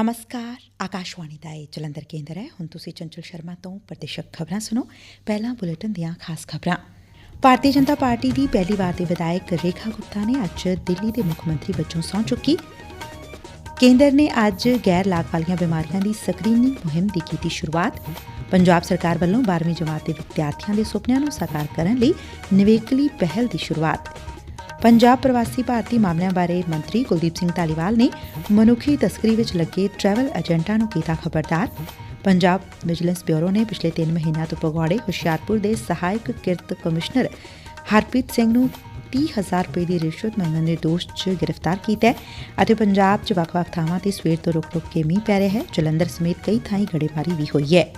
ਨਮਸਕਾਰ ਆਕਾਸ਼ਵਾਣੀ ਦਾ ਇਹ ਜਲੰਧਰ ਕੇਂਦਰ ਹੈ ਹੁਣ ਤੁਸੀਂ ਚੰਚਲ ਸ਼ਰਮਾ ਤੋਂ ਪ੍ਰਦੇਸ਼ਕ ਖਬਰਾਂ ਸੁਣੋ ਪਹਿਲਾਂ ਬੁਲੇਟਿਨ ਦੀਆਂ ਖਾਸ ਖਬਰਾਂ ਭਾਰਤੀ ਜਨਤਾ ਪਾਰਟੀ ਦੀ ਪਹਿਲੀ ਵਾਰ ਦੇ ਵਿਧਾਇਕ ਰੇਖਾ ਗੁਪਤਾ ਨੇ ਅੱਜ ਦਿੱਲੀ ਦੇ ਮੁੱਖ ਮੰਤਰੀ ਵਜੋਂ ਸਹੁੰ ਚੁੱਕੀ ਕੇਂਦਰ ਨੇ ਅੱਜ ਗੈਰ ਲਾਗ ਵਾਲੀਆਂ ਬਿਮਾਰੀਆਂ ਦੀ ਸਕਰੀਨਿੰਗ ਮੁਹਿੰਮ ਦੀ ਕੀਤੀ ਸ਼ੁਰੂਆਤ ਪੰਜਾਬ ਸਰਕਾਰ ਵੱਲੋਂ 12ਵੀਂ ਜਮਾਤ ਦੇ ਵਿਦਿਆਰਥੀਆਂ ਦੇ ਸੁਪਨਿਆਂ ਨੂੰ ਸਾਕਾਰ ਕਰਨ ਲਈ ਨਿਵੇਕਲੀ ਪਹਿਲ ਦੀ ਸ਼ੁਰੂਆਤ ਪੰਜਾਬ ਪ੍ਰਵਾਸੀ ਭਾਰਤੀ ਮਾਮਲਿਆਂ ਬਾਰੇ ਮੰਤਰੀ ਕੁਲਦੀਪ ਸਿੰਘ ਧਾਲੀਵਾਲ ਨੇ ਮਨੁੱਖੀ ਤਸਕਰੀ ਵਿੱਚ ਲੱਗੇ ਟਰੈਵਲ ਏਜੰਟਾਂ ਨੂੰ ਕੀਤਾ ਖਬਰਦਾਰ। ਪੰਜਾਬ ਵਿਜੀਲੈਂਸ ਬਿਊਰੋ ਨੇ ਪਿਛਲੇ 3 ਮਹੀਨਿਆਂ ਤੋਂ ਪਗਵਾੜੇ ਹੁਸ਼ਿਆਰਪੁਰ ਦੇ ਸਹਾਇਕ ਕਿਰਤ ਕਮਿਸ਼ਨਰ ਹਰਪ੍ਰੀਤ ਸਿੰਘ ਨੂੰ 30000 ਰੁਪਏ ਦੀ ਰਿਸ਼ਵਤ ਮੰਗਣ ਦੇ ਦੋਸ਼ 'ਚ ਗ੍ਰਿਫਤਾਰ ਕੀਤਾ ਹੈ ਅਤੇ ਪੰਜਾਬ 'ਚ ਵੱਖ-ਵੱਖ ਥਾਵਾਂ ਤੇ ਸਵੇਰ ਤੋਂ ਰੁਕ-ਰੁਕ ਕੇ ਮੀਂਹ ਪੈ ਰਿਹਾ ਹੈ। ਜਲੰਧਰ ਸਮੇਤ ਕਈ ਥਾਈਂ ਗੜੇਮਾਰੀ ਵੀ ਹੋਈ ਹੈ।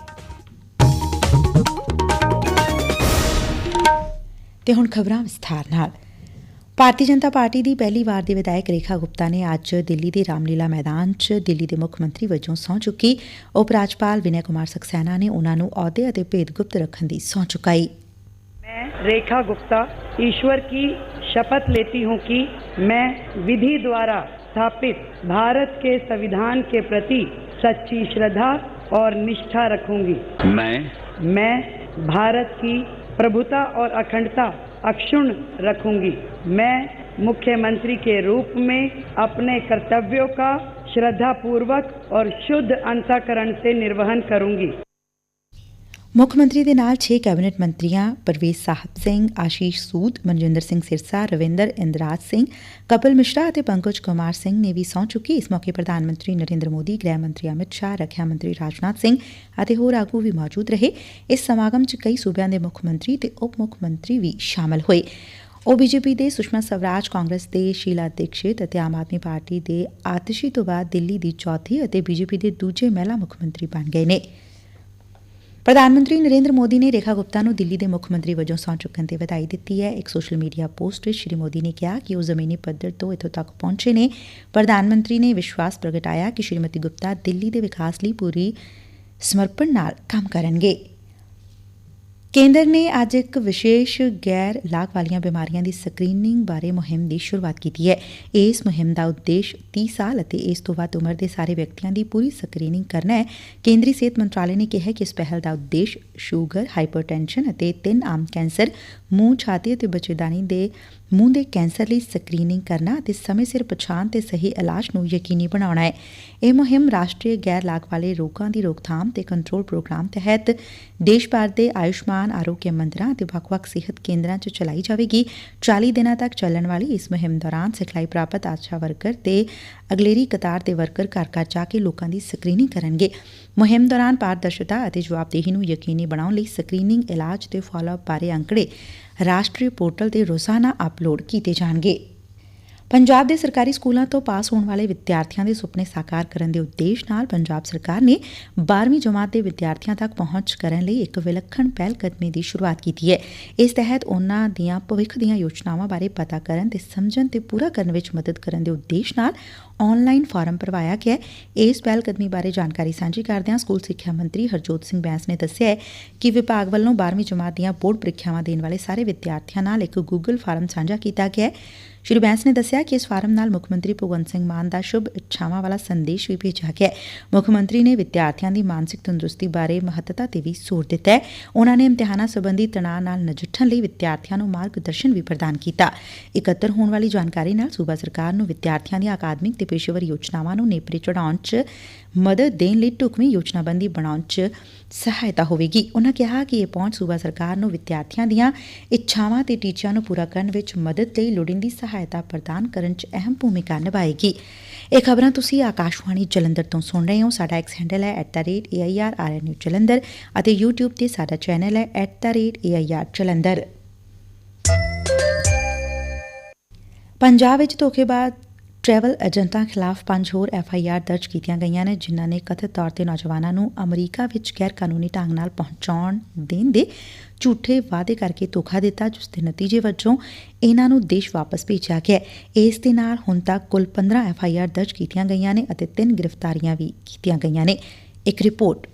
ਤੇ ਹੁਣ ਖਬਰਾਂ ਵਿਸਥਾਰ ਨਾਲ। ਭਾਰਤੀ ਜਨਤਾ ਪਾਰਟੀ ਦੀ ਪਹਿਲੀ ਵਾਰ ਦੇ ਵਿਧਾਇਕ ਰੇਖਾ ਗੁਪਤਾ ਨੇ ਅੱਜ ਦਿੱਲੀ ਦੇ ਰਾਮਲੀਲਾ ਮੈਦਾਨ 'ਚ ਦਿੱਲੀ ਦੇ ਮੁੱਖ ਮੰਤਰੀ ਵਜੋਂ ਸਹੁੰ ਚੁੱਕੀ ਉਪ ਰਾਜਪਾਲ ਵਿਨੈ ਕੁਮਾਰ ਸਕਸੈਨਾ ਨੇ ਉਹਨਾਂ ਨੂੰ ਅਹੁਦੇ ਅਤੇ ਭੇਦ ਗੁਪਤ ਰੱਖਣ ਦੀ ਸਹੁੰ ਚੁਕਾਈ मैं रेखा गुप्ता ईश्वर की शपथ लेती हूं कि मैं विधि द्वारा स्थापित भारत के संविधान के प्रति सच्ची श्रद्धा और निष्ठा रखूंगी मैं मैं भारत की प्रभुता और अखंडता अक्षुण्ण रखूँगी। मैं मुख्यमंत्री के रूप में अपने कर्तव्यों का श्रद्धा पूर्वक और शुद्ध अंतकरण से निर्वहन करूँगी। ਮੁੱਖ ਮੰਤਰੀ ਦੇ ਨਾਲ 6 ਕੈਬਨਿਟ ਮੰਤਰੀਆਂ ਪਰਵੇਜ਼ ਸਾਹਿਬ ਸਿੰਘ, ਆਸ਼ੀਸ਼ ਸੂਦ, ਮਨਜਿੰਦਰ ਸਿੰਘ ਸਿਰਸਾ, ਰਵਿੰਦਰ ਇੰਦਰਾਜ ਸਿੰਘ, ਕਪਿਲ ਮਿਸ਼ਰਾ ਅਤੇ ਪੰਕਜ ਕੁਮਾਰ ਸਿੰਘ ਨੇ ਵੀ ਸਹੁੰ ਚੁੱਕੀ। ਇਸ ਮੌਕੇ ਪ੍ਰਧਾਨ ਮੰਤਰੀ ਨਰਿੰਦਰ ਮੋਦੀ, ਗ੍ਰਹਿ ਮੰਤਰੀ ਅਮਿਤ ਸ਼ਾਹ, ਰੱਖਿਆ ਮੰਤਰੀ ਰਾਜਨਾਥ ਸਿੰਘ ਅਤੇ ਹੋਰ ਆਗੂ ਵੀ ਮੌਜੂਦ ਰਹੇ। ਇਸ ਸਮਾਗਮ 'ਚ ਕਈ ਸੂਬਿਆਂ ਦੇ ਮੁੱਖ ਮੰਤਰੀ ਤੇ ਉਪ ਮੁੱਖ ਮੰਤਰੀ ਵੀ ਸ਼ਾਮਲ ਹੋਏ। ਉਹ ਬੀਜੇਪੀ ਦੇ ਸੁਸ਼ਮਾ ਸਵਰਾਜ, ਕਾਂਗਰਸ ਦੇ ਸ਼ੀਲਾ ਦੀਕਸ਼ਿਤ ਅਤੇ ਆਮ ਆਦਮੀ ਪਾਰਟੀ ਦੇ ਆਤਿਸ਼ੀ ਤੋਂ ਬਾਅਦ ਦਿੱਲੀ ਦੀ ਚੌਥੀ ਅਤੇ ਬੀਜੇਪੀ ਦੇ ਦੂਜੇ ਮਹਿਲਾ ਮੁੱਖ ਮੰਤਰੀ ਬਣ ਗਏ ਨੇ। ਪ੍ਰਧਾਨ ਮੰਤਰੀ ਨਰੇਂਦਰ ਮੋਦੀ ਨੇ ਰੇਖਾ ਗੁਪਤਾ ਨੂੰ ਦਿੱਲੀ ਦੇ ਮੁੱਖ ਮੰਤਰੀ ਵਜੋਂ ਸਹੁੰ ਚੁੱਕਣ ਤੇ ਵਧਾਈ ਦਿੱਤੀ ਹੈ। ਇੱਕ ਸੋਸ਼ਲ ਮੀਡੀਆ ਪੋਸਟ ਵਿੱਚ ਸ਼੍ਰੀ ਮੋਦੀ ਨੇ ਕਿਹਾ ਕਿ ਉਹ ਜ਼ਮੀਨੀ ਪੱਧਰ ਤੋਂ ਇੱਥੋਂ ਤੱਕ ਪਹੁੰਚੇ ਨੇ। ਪ੍ਰਧਾਨ ਮੰਤਰੀ ਨੇ ਵਿਸ਼ਵਾਸ ਪ੍ਰਗਟਾਇਆ ਕਿ ਸ਼੍ਰੀਮਤੀ ਗੁਪਤਾ ਦਿੱਲੀ ਦੇ ਵਿਕਾਸ ਲਈ ਪੂਰੀ ਸਮਰਪਣ ਨਾਲ ਕੰਮ ਕਰਨਗੇ। ਕੇਂਦਰ ਨੇ ਅੱਜ ਇੱਕ ਵਿਸ਼ੇਸ਼ ਗੈਰ ਲਾਗ ਵਾਲੀਆਂ ਬਿਮਾਰੀਆਂ ਦੀ ਸਕਰੀਨਿੰਗ ਬਾਰੇ ਮੁਹਿੰਮ ਦੀ ਸ਼ੁਰੂਆਤ ਕੀਤੀ ਹੈ। ਇਸ ਮੁਹਿੰਮ ਦਾ ਉਦੇਸ਼ 30 ਸਾਲ ਅਤੇ ਇਸ ਤੋਂ ਵੱਧ ਉਮਰ ਦੇ ਸਾਰੇ ਵਿਅਕਤੀਆਂ ਦੀ ਪੂਰੀ ਸਕਰੀਨਿੰਗ ਕਰਨਾ ਹੈ। ਕੇਂਦਰੀ ਸਿਹਤ ਮੰਤਰਾਲੇ ਨੇ ਕਿਹਾ ਕਿ ਇਸ ਪਹਿਲ ਦਾ ਉਦੇਸ਼ ਸ਼ੂਗਰ, ਹਾਈਪਰਟੈਂਸ਼ਨ ਅਤੇ ਤਿੰਨ ਆਮ ਕੈਂਸਰ ਮੂੰਹ ਛਾਤੀ ਅਤੇ ਬੱਚੇਦਾਨੀ ਦੇ ਮੂੰਹ ਦੇ ਕੈਂਸਰ ਲਈ ਸਕਰੀਨਿੰਗ ਕਰਨਾ ਅਤੇ ਸਮੇਂ ਸਿਰ ਪਛਾਣ ਤੇ ਸਹੀ ਇਲਾਜ ਨੂੰ ਯਕੀਨੀ ਬਣਾਉਣਾ ਹੈ। ਇਹ ਮੁਹਿੰਮ ਰਾਸ਼ਟਰੀ ਗੈਰ ਲਾਗ ਵਾਲੇ ਰੋਗਾਂ ਦੀ ਰੋਕਥਾਮ ਤੇ ਕੰਟਰੋਲ ਪ੍ਰੋਗਰਾਮ ਤਹਿਤ ਦੇਸ਼ ਭਰ ਦੇ ਆਯੁਸ਼ਮਾਨ ਆਰੋਗਿਆ ਮੰਦਰਾਂ ਅਤੇ ਵੱਖ-ਵੱਖ ਸਿਹਤ ਕੇਂਦਰਾਂ 'ਚ ਚਲਾਈ ਜਾਵੇਗੀ। 40 ਦਿਨਾਂ ਤੱਕ ਚੱਲਣ ਵਾਲੀ ਇਸ ਮੁਹਿੰਮ ਦੌਰਾਨ ਸਿਖਲਾਈ ਪ੍ਰਾਪਤ ਆਸ਼ਾ ਵਰਕਰ ਤੇ ਅਗਲੇਰੀ ਕਤਾਰ ਦੇ ਵਰਕਰ ਘਰ ਘਰ ਜਾ ਕੇ ਲੋਕਾਂ ਦੀ ਸਕਰੀਨਿੰਗ ਕਰਨਗੇ। ਮੁਹਿੰਮ ਦੌਰਾਨ ਪਾਰਦਰਸ਼ਤਾ ਅਤੇ ਜਵਾਬਦੇਹੀ ਨੂੰ ਯਕੀਨੀ ਬਣਾਉਣ ਲਈ ਸਕਰੀਨਿੰਗ ਇਲਾਜ ਤੇ ਫਾਲੋਅਪ ਬਾਰੇ ਅੰਕੜੇ ਰਾਸ਼ਟਰੀ ਪੋਰਟਲ ਤੇ ਰੋਜ਼ਾਨਾ ਅਪਲੋਡ ਕੀਤੇ ਜਾਣਗੇ। ਪੰਜਾਬ ਦੇ ਸਰਕਾਰੀ ਸਕੂਲਾਂ ਤੋਂ ਪਾਸ ਹੋਣ ਵਾਲੇ ਵਿਦਿਆਰਥੀਆਂ ਦੇ ਸੁਪਨੇ ਸਾਕਾਰ ਕਰਨ ਦੇ ਉਦੇਸ਼ ਨਾਲ ਪੰਜਾਬ ਸਰਕਾਰ ਨੇ 12ਵੀਂ ਜਮਾਤ ਦੇ ਵਿਦਿਆਰਥੀਆਂ ਤੱਕ ਪਹੁੰਚ ਕਰਨ ਲਈ ਇੱਕ ਵਿਲੱਖਣ ਪਹਿਲ ਕਦਮੀ ਦੀ ਸ਼ੁਰੂਆਤ ਕੀਤੀ ਹੈ। ਇਸ ਤਹਿਤ ਉਹਨਾਂ ਦੀਆਂ ਭਵਿੱਖ ਦੀਆਂ ਯੋਜਨਾਵਾਂ ਬਾਰੇ ਪਤਾ ਕਰਨ ਤੇ ਸਮਝਣ ਤੇ ਪੂਰਾ ਕਰਨ ਵਿੱਚ ਮਦਦ ਕਰਨ ਦੇ ਉਦੇਸ਼ ਨਾਲ ਆਨਲਾਈਨ ਫਾਰਮ ਭਰਵਾਇਆ ਗਿਆ ਇਸ ਪਹਿਲ ਕਦਮੀ ਬਾਰੇ ਜਾਣਕਾਰੀ ਸਾਂਝੀ ਕਰਦਿਆਂ ਸਕੂਲ ਸਿੱਖਿਆ ਮੰਤਰੀ ਹਰਜੋਤ ਸਿੰਘ ਬੈਂਸ ਨੇ ਦੱਸਿਆ ਕਿ ਵਿਭਾਗ ਵੱਲੋਂ 12ਵੀਂ ਜਮਾਤ ਦੀਆਂ ਬੋਰਡ ਪ੍ਰੀਖਿਆਵਾਂ ਦੇਣ ਵਾਲੇ ਸਾਰੇ ਵਿਦਿਆਰਥੀਆਂ ਨਾਲ ਇੱਕ ਗੂਗਲ ਫਾਰਮ ਸਾਂਝਾ ਕੀਤਾ ਗਿਆ ਸ਼੍ਰੀ ਬੈਂਸ ਨੇ ਦੱਸਿਆ ਕਿ ਇਸ ਫਾਰਮ ਨਾਲ ਮੁੱਖ ਮੰਤਰੀ ਭਗਵੰਤ ਸਿੰਘ ਮਾਨ ਦਾ ਸ਼ੁਭ ਇੱਛਾਵਾਂ ਵਾਲਾ ਸੰਦੇਸ਼ ਵੀ ਭੇਜਿਆ ਗਿਆ ਮੁੱਖ ਮੰਤਰੀ ਨੇ ਵਿਦਿਆਰਥੀਆਂ ਦੀ ਮਾਨਸਿਕ ਤੰਦਰੁਸਤੀ ਬਾਰੇ ਮਹੱਤਤਾ ਤੇ ਵੀ ਜ਼ੋਰ ਦਿੱਤਾ ਹੈ। ਉਹਨਾਂ ਨੇ ਇਮਤਿਹਾਨਾਂ ਸੰਬੰਧੀ ਤਣਾਅ ਨਾਲ ਨਜਿੱਠਣ ਲਈ ਵਿਦਿਆਰਥੀਆਂ ਨੂੰ ਮਾਰਗਦਰਸ਼ਨ ਵੀ ਪ੍ਰਦਾਨ ਕੀਤਾ। ਇਕੱਤਰ ਹੋਣ ਵਾਲੀ ਜਾਣਕਾਰੀ ਨਾਲ ਸੂਬਾ ਸਰਕਾਰ ਨੂੰ ਵਿਦਿਆਰਥੀਆਂ ਦੀਆਂ ਅਕਾਦਮਿਕ ਤੇ ਪੇਸ਼ੇਵਰ ਯੋਜਨਾਵਾਂ ਨੂੰ ਨੇਪਰੇ ਚੜਾਉਣ 'ਚ ਮਦਦ ਦੇਣ ਲਈ ਢੁਕਵੀਂ ਯੋਜਨਾਬੰਦੀ ਬਣਾਉਣ 'ਚ ਸਹਾਇਤਾ ਹੋਵੇਗੀ। ਉਹਨਾਂ ਕਿਹਾ ਕਿ ਇਹ ਪਹੁੰਚ ਸੂਬਾ ਸਰਕਾਰ ਨੂੰ ਵਿਦਿਆਰਥੀਆਂ ਦੀਆਂ ਇੱਛਾਵਾਂ ਤੇ ਟੀਚਿਆਂ ਨੂੰ ਪੂਰਾ ਕਰਨ ਵਿੱਚ ਮਦਦ ਲਈ ਲੋੜੀਂਦੀ ਸਹਾਇਤਾ ਪ੍ਰਦਾਨ ਕਰਨ 'ਚ ਅਹਿਮ ਭੂਮਿਕਾ ਨਿਭਾਏਗੀ। ਇਹ ਖਬਰਾਂ ਤੁਸੀਂ ਆਕਾਸ਼ਵਾਣੀ ਜਲੰਧਰ ਤੋਂ ਸੁਣ ਰਹੇ ਹੋ। ਸਾਡਾ ਐਕਸ ਹੈਂਡਲ ਹੈ @airrnu ਜਲੰਧਰ ਅਤੇ YouTube ਤੇ ਸਾਡਾ ਚੈਨਲ ਹੈ @air ਜਲੰਧਰ। ਪੰਜਾਬ ਵਿੱਚ ਧੋਖੇਬਾਜ਼ ਟਰੈਵਲ ਏਜੰਟਾਂ ਖਿਲਾਫ ਪੰਜ ਹੋਰ ਐਫ ਆਈ ਆਰ ਦਰਜ ਕੀਤੀਆਂ ਗਈਆਂ ਨੇ, ਜਿਨ੍ਹਾਂ ਨੇ ਕਥਿਤ ਤੌਰ ਤੇ ਨੌਜਵਾਨਾਂ ਨੂੰ ਅਮਰੀਕਾ ਵਿੱਚ ਗੈਰ ਕਾਨੂੰਨੀ ਢੰਗ ਨਾਲ ਪਹੁੰਚਾਉਣ ਦੇਣ ਦੇ ਝੂਠੇ ਵਾਅਦੇ ਕਰਕੇ ਧੋਖਾ ਦਿੱਤਾ, ਜਿਸ ਦੇ ਨਤੀਜੇ ਵਜੋਂ ਇਹਨਾਂ ਨੂੰ ਦੇਸ਼ ਵਾਪਸ ਭੇਜਿਆ ਗਿਆ ਇਸ ਦੇ ਨਾਲ ਹੁਣ ਤੱਕ ਕੁੱਲ 15 ਐਫ ਆਈ ਆਰ ਦਰਜ ਕੀਤੀਆਂ ਗਈਆਂ ਨੇ ਅਤੇ ਤਿੰਨ ਗ੍ਰਿਫਤਾਰੀਆਂ ਵੀ ਕੀਤੀਆਂ ਗਈਆਂ ਨੇ। ਇੱਕ ਰਿਪੋਰਟ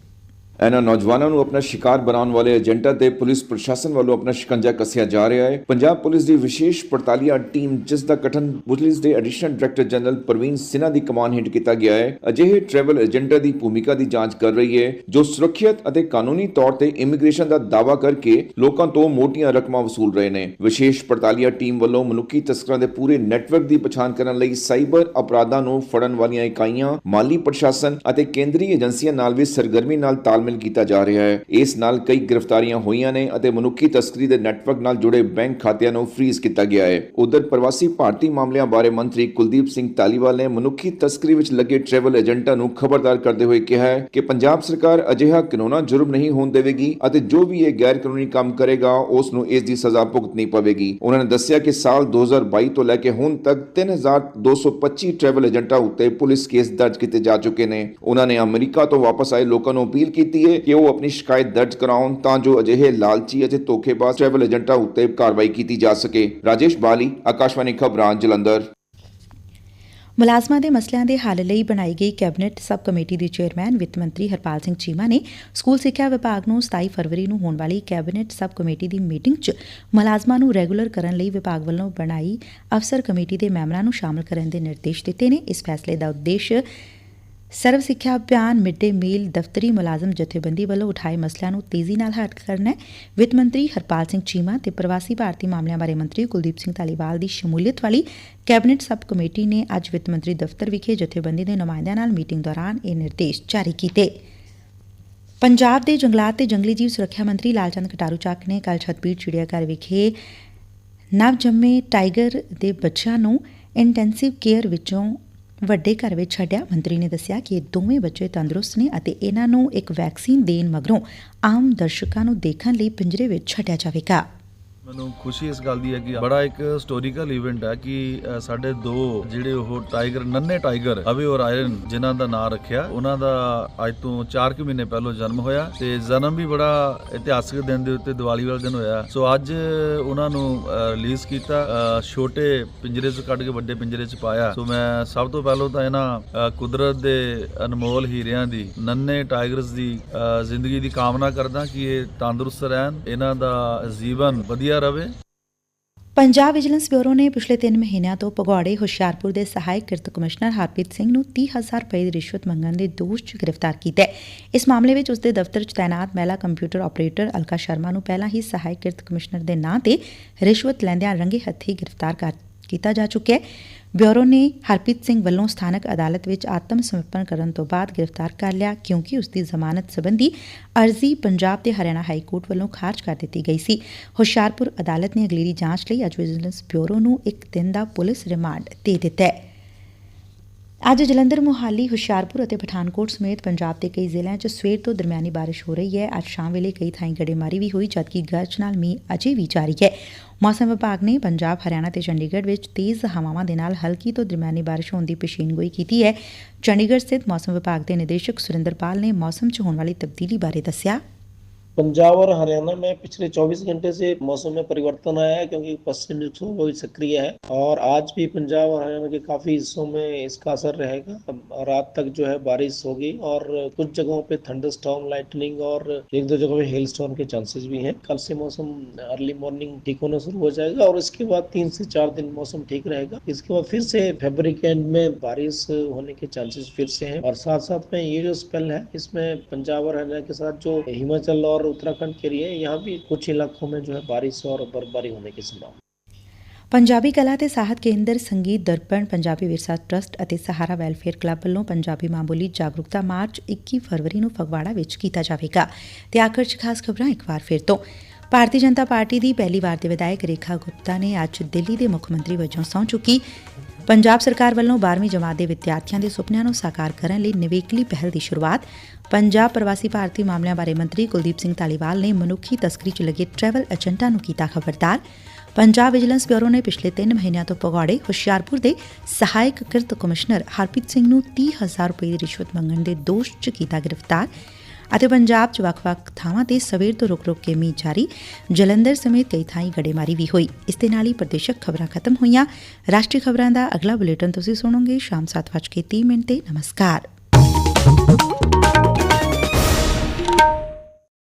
ਇਹਨਾਂ ਨੌਜਵਾਨਾਂ ਨੂੰ ਆਪਣਾ ਸ਼ਿਕਾਰ ਬਣਾਉਣ ਵਾਲੇ ਏਜੰਟਾਂ ਤੇ ਪੁਲਿਸ ਪ੍ਰਸ਼ਾਸਨ ਵੱਲੋਂ ਆਪਣਾ ਸ਼ਿਕੰਜਾ ਕੱਸਿਆ ਜਾ ਰਿਹਾ ਹੈ। ਪੰਜਾਬ ਪੁਲਿਸ ਦੀ ਵਿਸ਼ੇਸ਼ ਪੜਤਾਲੀਆ ਟੀਮ, ਜਿਸ ਦਾ ਗਠਨ ਪੁਲਿਸ ਦੇ additional director general Praveen Sinha ਦੀ ਕਮਾਨ ਹੇਠ ਕੀਤਾ ਗਿਆ ਹੈ, ਅਜਿਹੇ ਟਰੈਵਲ ਏਜੰਟਾਂ ਦੀ ਭੂਮਿਕਾ ਦੀ ਜਾਂਚ ਕਰ ਰਹੀ ਹੈ, ਜੋ ਸੁਰੱਖਿਅਤ ਅਤੇ ਕਾਨੂੰਨੀ ਤੌਰ ਤੇ ਇਮੀਗ੍ਰੇਸ਼ਨ ਦਾ ਦਾਅਵਾ ਕਰਕੇ ਲੋਕਾਂ ਤੋਂ ਮੋਟੀਆਂ ਰਕਮਾਂ ਵਸੂਲ ਰਹੇ ਨੇ। ਵਿਸ਼ੇਸ਼ ਪੜਤਾਲੀਆ ਟੀਮ ਵੱਲੋਂ ਮਨੁੱਖੀ ਤਸਕਰਾਂ ਦੇ ਪੂਰੇ ਨੈਟਵਰਕ ਦੀ ਪਛਾਣ ਕਰਨ ਲਈ ਸਾਈਬਰ ਅਪਰਾਧਾਂ ਨੂੰ ਫੜਨ ਵਾਲੀਆਂ ਇਕਾਈਆਂ, ਮਾਲੀ ਪ੍ਰਸ਼ਾਸਨ ਅਤੇ ਕੇਂਦਰੀ ਏਜੰਸੀਆਂ ਨਾਲ ਵੀ ਸਰਗਰਮੀ ਨਾਲ ਤਾਲਮੇਲ ਕੀਤਾ ਜਾ ਰਿਹਾ ਹੈ। ਇਸ ਨਾਲ ਕਈ ਗ੍ਰਿਫਤਾਰੀਆਂ ਹੋਈਆਂ ਨੇ ਅਤੇ ਮਨੁੱਖੀ ਤਸਕਰੀ ਦੇ ਨੈਟਵਰਕ ਨਾਲ ਜੁੜੇ ਬੈਂਕ ਖਾਤਿਆਂ ਨੂੰ ਫ੍ਰੀਜ਼ ਕੀਤਾ ਗਿਆ ਹੈ। ਉਧਰ ਪ੍ਰਵਾਸੀ ਭਾਰਤੀ ਮਾਮਲਿਆਂ ਬਾਰੇ ਮੰਤਰੀ ਕੁਲਦੀਪ ਸਿੰਘ ਤਾਲੀਵਾਲ ਨੇ ਮਨੁੱਖੀ ਤਸਕਰੀ ਵਿੱਚ ਲੱਗੇ ਟਰੈਵਲ ਏਜੰਟਾਂ ਨੂੰ ਖਬਰਦਾਰ ਕਰਦੇ ਹੋਏ ਕਿਹਾ ਹੈ ਕਿ ਪੰਜਾਬ ਸਰਕਾਰ ਅਜਿਹਾ ਕਾਨੂੰਨਾ ਜੁਰਮ ਨਹੀਂ ਹੋਣ ਦੇਵੇਗੀ ਅਤੇ ਜੋ ਵੀ ਇਹ ਗੈਰ ਕਾਨੂੰਨੀ ਕੰਮ ਕਰੇਗਾ, ਉਸ ਨੂੰ ਇਸ ਦੀ ਸਜ਼ਾ ਭੁਗਤਣੀ ਪਵੇਗੀ। ਉਹਨਾਂ ਨੇ ਦੱਸਿਆ ਕਿ ਸਾਲ 2022 ਤੋਂ ਲੈ ਕੇ ਹੁਣ ਤੱਕ 3225 ਟ੍ਰੈਵਲ ਏਜੰਟਾਂ ਉੱਤੇ ਪੁਲਿਸ ਕੇਸ ਦਰਜ ਕੀਤੇ ਜਾ ਚੁੱਕੇ ਨੇ। ਉਹਨਾਂ ਨੇ ਅਮਰੀਕਾ ਤੋਂ ਵਾਪਸ ਆਏ ਲੋਕਾਂ ਨੂੰ ਅਪੀਲ ਕੀਤੀ ਹੈ ਕਿ ਉਹ ਆਪਣੀ ਸ਼ਿਕਾਇਤ ਦਰਜ ਕਰਾਉਣ ਤਾਂ ਜੋ ਅਜਿਹੇ ਲਾਲਚੀ ਅਤੇ ਧੋਖੇਬਾਜ਼ ਟਰੈਵਲ ਏਜੰਟਾਂ ਉੱਤੇ ਕਾਰਵਾਈ ਕੀਤੀ ਜਾ ਸਕੇ। ਰਾਜੇਸ਼ ਬਾਲੀ, ਆਕਾਸ਼ਵਾਣੀ ਖਬਰਾਂ, ਜਲੰਧਰ। ਮੁਲਾਜ਼ਮਾਂ ਦੇ ਮਸਲਿਆਂ ਦੇ ਹੱਲ ਲਈ ਬਣਾਈ ਗਈ ਕੈਬਨਿਟ ਸਬ ਕਮੇਟੀ ਦੇ ਚੇਅਰਮੈਨ ਵਿੱਤ ਮੰਤਰੀ ਹਰਪਾਲ ਸਿੰਘ ਚੀਮਾ ਨੇ ਸਕੂਲ ਸਿੱਖਿਆ ਵਿਭਾਗ ਨੂੰ 27 ਫਰਵਰੀ ਨੂੰ ਹੋਣ ਵਾਲੀ ਕੈਬਨਿਟ ਸਬ ਕਮੇਟੀ ਦੀ ਮੀਟਿੰਗ 'ਚ ਮੁਲਾਜ਼ਮਾਂ ਨੂੰ ਰੈਗੂਲਰ ਕਰਨ ਲਈ ਵਿਭਾਗ ਵੱਲੋਂ ਬਣਾਈ ਅਫਸਰ ਕਮੇਟੀ ਦੇ ਮੈਂਬਰਾਂ ਨੂੰ ਸ਼ਾਮਲ ਕਰਨ ਦੇ ਨਿਰਦੇਸ਼ ਦਿੱਤੇ ਨੇ। ਇਸ ਫੈਸਲੇ ਦਾ ਉਦੇਸ਼ ਸਰਵ ਸਿੱਖਿਆ ਅਭਿਆਨ ਮਿਡ ਡੇ ਮੀਲ, ਦਫ਼ਤਰੀ ਮੁਲਾਜ਼ਮ ਜਥੇਬੰਦੀ ਵੱਲੋਂ ਉਠਾਏ ਮਸਲਿਆਂ ਨੂੰ ਤੇਜ਼ੀ ਨਾਲ ਹੱਲ ਕਰਨਾ ਹੈ। ਵਿੱਤ ਮੰਤਰੀ ਹਰਪਾਲ ਸਿੰਘ ਚੀਮਾ ਤੇ ਪ੍ਰਵਾਸੀ ਭਾਰਤੀ ਮਾਮਲਿਆਂ ਬਾਰੇ ਮੰਤਰੀ ਕੁਲਦੀਪ ਸਿੰਘ ਧਾਲੀਵਾਲ ਦੀ ਸ਼ਮੂਲੀਅਤ ਵਾਲੀ ਕੈਬਨਿਟ ਸਬ ਕਮੇਟੀ ਨੇ ਅੱਜ ਵਿੱਤ ਮੰਤਰੀ ਦਫ਼ਤਰ ਵਿਖੇ ਜਥੇਬੰਦੀ ਦੇ ਨੁਮਾਇੰਦਿਆਂ ਨਾਲ ਮੀਟਿੰਗ ਦੌਰਾਨ ਇਹ ਨਿਰਦੇਸ਼ ਜਾਰੀ ਕੀਤੇ। ਪੰਜਾਬ ਦੇ ਜੰਗਲਾਤ ਤੇ ਜੰਗਲੀ ਜੀਵ ਸੁਰੱਖਿਆ ਮੰਤਰੀ ਲਾਲਚੰਦ ਕਟਾਰੂ ਚੱਕ ਨੇ ਕੱਲ ਛਤਬੀੜ ਚਿੜੀਆਘਰ ਵਿਖੇ ਨਵ ਜੰਮੇ ਟਾਈਗਰ ਦੇ ਬੱਚਿਆਂ ਨੂੰ ਇੰਟੈਂਸਿਵ ਕੇਅਰ ਵਿੱਚੋਂ ਵੱਡੇ ਘਰ ਵਿੱਚ ਛੱਡਿਆ, ਮੰਤਰੀ ਨੇ ਦੱਸਿਆ ਕਿ ਇਹ ਦੋਵੇਂ ਬੱਚੇ ਤੰਦਰੁਸਤ ਨੇ ਅਤੇ ਇਹਨਾਂ ਨੂੰ ਇੱਕ ਵੈਕਸੀਨ ਦੇਣ ਮਗਰੋਂ ਆਮ ਦਰਸ਼ਕਾਂ ਨੂੰ ਦੇਖਣ ਲਈ ਪਿੰਜਰੇ ਵਿੱਚ ਛੱਡਿਆ ਜਾਵੇਗਾ। ਮੈਨੂੰ ਖੁਸ਼ੀ ਇਸ ਗੱਲ ਦੀ ਹੈ ਕਿ ਬੜਾ ਇੱਕ ਹਿਸਟੋਰੀਕਲ ਇਵੈਂਟ ਹੈ ਕਿ ਸਾਡੇ ਦੋ ਜਿਹੜੇ ਉਹ ਟਾਈਗਰ ਨੰਨੇ ਟਾਈਗਰ ਅਵੇ ਔਰ ਆਇਰਨ ਜਿਨ੍ਹਾਂ ਦਾ ਨਾਮ ਰੱਖਿਆ, ਉਹਨਾਂ ਦਾ ਅੱਜ ਤੋਂ 4 ਕੁ ਮਹੀਨੇ ਪਹਿਲਾਂ ਜਨਮ ਹੋਇਆ ਤੇ ਜਨਮ ਵੀ ਬੜਾ ਇਤਿਹਾਸਕ ਦਿਨ ਦੇ ਉੱਤੇ ਦੀਵਾਲੀ ਵਾਲੇ ਦਿਨ ਹੋਇਆ। ਸੋ ਅੱਜ ਉਹਨਾਂ ਨੂੰ ਰਿਲੀਜ਼ ਕੀਤਾ ਛੋਟੇ ਪਿੰਜਰੇ 'ਚ ਕੱਢ ਕੇ ਵੱਡੇ ਪਿੰਜਰੇ 'ਚ ਪਾਇਆ। ਸੋ ਮੈਂ ਸਭ ਤੋਂ ਪਹਿਲਾਂ ਤਾਂ ਇਹਨਾਂ ਕੁਦਰਤ ਦੇ ਅਨਮੋਲ ਹੀਰਿਆਂ ਦੀ, ਨੰਨੇ ਟਾਈਗਰਸ ਦੀ ਜ਼ਿੰਦਗੀ ਦੀ ਕਾਮਨਾ ਕਰਦਾ ਕਿ ਇਹ ਤੰਦਰੁਸਤ ਰਹਿਣ, ਇਹਨਾਂ ਦਾ ਜੀਵਨ ਵਧੀਆ ਰਵੇ। ਪੰਜਾਬ ਵਿਜੀਲੈਂਸ ਬਿਊਰੋ ਨੇ ਪਿਛਲੇ 3 ਮਹੀਨਿਆਂ ਤੋਂ ਪਗੌੜੇ ਹੁਸ਼ਿਆਰਪੁਰ ਦੇ ਸਹਾਇਕ ਕਿਰਤ ਕਮਿਸ਼ਨਰ ਹਰਪ੍ਰੀਤ ਸਿੰਘ ਨੂੰ 30000 ਰੁਪਏ ਦੀ ਰਿਸ਼ਵਤ ਮੰਗਣ ਦੇ ਦੋਸ਼ 'ਚ ਗ੍ਰਿਫਤਾਰ ਕੀਤਾ ਹੈ। ਇਸ ਮਾਮਲੇ ਵਿੱਚ ਉਸਦੇ ਦਫ਼ਤਰ 'ਚ ਤਾਇਨਾਤ ਮਹਿਲਾ ਕੰਪਿਊਟਰ ਆਪਰੇਟਰ ਅਲਕਾ ਸ਼ਰਮਾ ਨੂੰ ਪਹਿਲਾਂ ਹੀ ਸਹਾਇਕ ਕਿਰਤ ਕਮਿਸ਼ਨਰ ਦੇ ਨਾਂ ਤੇ ਰਿਸ਼ਵਤ ਲੈਂਦਿਆਂ ਰੰਗੇ ਹੱਥੀ ਗ੍ਰਿਫਤਾਰ ਕਰ ਕੀਤਾ ਜਾ ਚੁੱਕਿਆ ਹੈ। ਬਿਊਰੋ ਨੇ ਹਰਪ੍ਰੀਤ ਸਿੰਘ ਵੱਲੋਂ ਸਥਾਨਕ ਅਦਾਲਤ ਵਿੱਚ ਆਤਮ ਸਮਰਪਣ ਕਰਨ ਤੋਂ ਬਾਅਦ ਗ੍ਰਿਫਤਾਰ ਕਰ ਲਿਆ, ਕਿਉਂਕਿ ਉਸ ਦੀ ਜ਼ਮਾਨਤ ਸੰਬੰਧੀ ਅਰਜ਼ੀ ਪੰਜਾਬ ਤੇ ਹਰਿਆਣਾ ਹਾਈ ਕੋਰਟ ਵੱਲੋਂ ਖਾਰਜ ਕਰ ਦਿੱਤੀ ਗਈ ਸੀ। ਹੁਸ਼ਿਆਰਪੁਰ ਅਦਾਲਤ ਨੇ ਅਗਲੇਰੀ ਜਾਂਚ ਲਈ ਅੱਜ ਵਿਜੀਲੈਂਸ ਬਿਊਰੋ ਨੂੰ ਇੱਕ ਦਿਨ ਦਾ ਪੁਲਿਸ ਰਿਮਾਂਡ ਦੇ ਦਿੱਤਾ ਹੈ। ਅੱਜ ਜਲੰਧਰ, ਮੁਹਾਲੀ, ਹੁਸ਼ਿਆਰਪੁਰ ਅਤੇ ਪਠਾਨਕੋਟ ਸਮੇਤ ਪੰਜਾਬ ਦੇ ਕਈ ਜ਼ਿਲ੍ਹਿਆਂ 'ਚ ਸਵੇਰ ਤੋਂ ਦਰਮਿਆਨੀ ਬਾਰਿਸ਼ ਹੋ ਰਹੀ ਹੈ। ਅੱਜ ਸ਼ਾਮ ਵੇਲੇ ਕਈ ਥਾਈਂ ਗੜੇਮਾਰੀ ਵੀ ਹੋਈ, ਜਦਕਿ ਗਰਜ ਨਾਲ ਮੀਂਹ ਅਜੇ ਵੀ ਜਾਰੀ ਹੈ। ਮੌਸਮ ਵਿਭਾਗ ਨੇ ਪੰਜਾਬ, ਹਰਿਆਣਾ ਤੇ ਚੰਡੀਗੜ੍ਹ ਵਿੱਚ ਤੇਜ਼ ਹਵਾਵਾਂ ਦੇ ਨਾਲ ਹਲਕੀ ਤੋਂ ਦਰਮਿਆਨੀ ਬਾਰਿਸ਼ ਹੋਣ ਦੀ ਪੇਸ਼ੀਨਗੋਈ ਕੀਤੀ ਹੈ। ਚੰਡੀਗੜ੍ਹ ਸਥਿਤ ਮੌਸਮ ਵਿਭਾਗ ਦੇ ਨਿਦੇਸ਼ਕ ਸੁਰਿੰਦਰਪਾਲ ਨੇ ਮੌਸਮ 'ਚ ਹੋਣ ਵਾਲੀ ਤਬਦੀਲੀ ਬਾਰੇ ਦੱਸਿਆ। पंजाब और हरियाणा में पिछले 24 घंटे से मौसम में परिवर्तन आया है क्योंकि पश्चिमी विक्षोभ सक्रिय है और आज भी पंजाब और हरियाणा के काफ़ी हिस्सों में इसका असर रहेगा। रात तक जो है बारिश होगी और कुछ जगहों पे थंडर स्टॉर्म लाइटनिंग और एक दो जगहों में हेल स्टॉर्म के चांसेस भी हैं। कल से मौसम अर्ली मॉर्निंग ठीक होना शुरू हो जाएगा और इसके बाद तीन से चार दिन मौसम ठीक रहेगा। इसके बाद फिर से फरवरी के एंड में बारिश होने के चांसेस फिर से है और साथ साथ में ये जो स्पेल है, इसमें पंजाब और हरियाणा के साथ जो हिमाचल और उत्तराखंड के लिए यहाँ भी कुछ इलाकों में जो है बारिश और बर्फबारी होने की संभावना ਪੰਜਾਬੀ ਕਲਾ ਤੇ ਸਾਹਿਤ ਕੇਂਦਰ ਸੰਗੀਤ ਦਰਪਣ ਪੰਜਾਬੀ ਵਿਰਸਾ ਟਰਸਟ ਅਤੇ ਸਹਾਰਾ ਵੈਲਫੇਅਰ ਕਲੱਬ ਵੱਲੋਂ ਪੰਜਾਬੀ ਮਾਂ ਬੋਲੀ ਜਾਗਰੂਕਤਾ ਮਾਰਚ 21 ਫਰਵਰੀ ਨੂੰ ਫਗਵਾੜਾ ਵਿੱਚ ਕੀਤਾ ਜਾਵੇਗਾ ਤੇ ਆਖਰ 'ਚ ਖਾਸ ਖਬਰਾਂ ਇੱਕ ਵਾਰ ਫਿਰ ਤੋਂ ਭਾਰਤੀ ਜਨਤਾ ਪਾਰਟੀ ਦੀ ਪਹਿਲੀ ਵਾਰ ਦੇ ਵਿਧਾਇਕ ਰੇਖਾ ਗੁਪਤਾ ਨੇ ਅੱਜ ਦਿੱਲੀ ਦੇ ਮੁੱਖ ਮੰਤਰੀ ਵਜੋਂ ਸਹੁੰ ਚੁੱਕੀ ਪੰਜਾਬ ਸਰਕਾਰ ਵੱਲੋਂ 12ਵੀਂ ਜਮਾਤ ਦੇ ਵਿਦਿਆਰਥੀਆਂ ਦੇ ਸੁਪਨਿਆਂ ਨੂੰ ਸਾਕਾਰ ਕਰਨ ਲਈ ਨਿਵੇਕਲੀ ਪਹਿਲ ਦੀ ਸ਼ੁਰੂਆਤ ਪੰਜਾਬ ਪ੍ਰਵਾਸੀ ਭਾਰਤੀ ਮਾਮਲਿਆਂ ਬਾਰੇ ਮੰਤਰੀ ਕੁਲਦੀਪ ਸਿੰਘ ਧਾਲੀਵਾਲ ਨੇ ਮਨੁੱਖੀ ਤਸਕਰੀ 'ਚ ਲੱਗੇ ਟਰੈਵਲ ਏਜੰਟਾਂ ਨੂੰ ਕੀਤਾ ਖਬਰਦਾਰ। ਪੰਜਾਬ ਵਿਜੀਲੈਂਸ ਬਿਊਰੋ ਨੇ ਪਿਛਲੇ 3 ਮਹੀਨਿਆਂ ਤੋਂ ਪਗੌੜੇ ਹੁਸ਼ਿਆਰਪੁਰ ਦੇ ਸਹਾਇਕ ਕਿਰਤ ਕਮਿਸ਼ਨਰ ਹਰਪ੍ਰੀਤ ਸਿੰਘ ਨੂੰ 30000 ਰੁਪਏ ਦੀ ਰਿਸ਼ਵਤ ਮੰਗਣ ਦੇ ਦੋਸ਼ 'ਚ ਕੀਤਾ ਗ੍ਰਿਫਤਾਰ। ਅਤੇ ਪੰਜਾਬ 'ਚ ਵੱਖ-ਵੱਖ ਥਾਵਾਂ ਤੇ ਸਵੇਰ ਤੋਂ ਰੁਕ-ਰੁਕ ਕੇ ਮੀਂਹ ਜਾਰੀ, ਜਲੰਧਰ ਸਮੇਤ ਕਈ ਥਾਈਂ ਗੜੇਮਾਰੀ ਵੀ ਹੋਈ। ਇਸ ਦੇ ਨਾਲ ਹੀ ਪ੍ਰਦੇਸ਼ਕ ਖਬਰਾਂ ਖਤਮ ਹੋਈਆਂ। ਰਾਸ਼ਟਰੀ ਖਬਰਾਂ ਦਾ ਅਗਲਾ ਬੁਲੇਟਿਨ ਤੁਸੀਂ ਸੁਣੋਗੇ ਸ਼ਾਮ 7:30 ਮਿੰਟ ਤੇ। ਨਮਸਕਾਰ।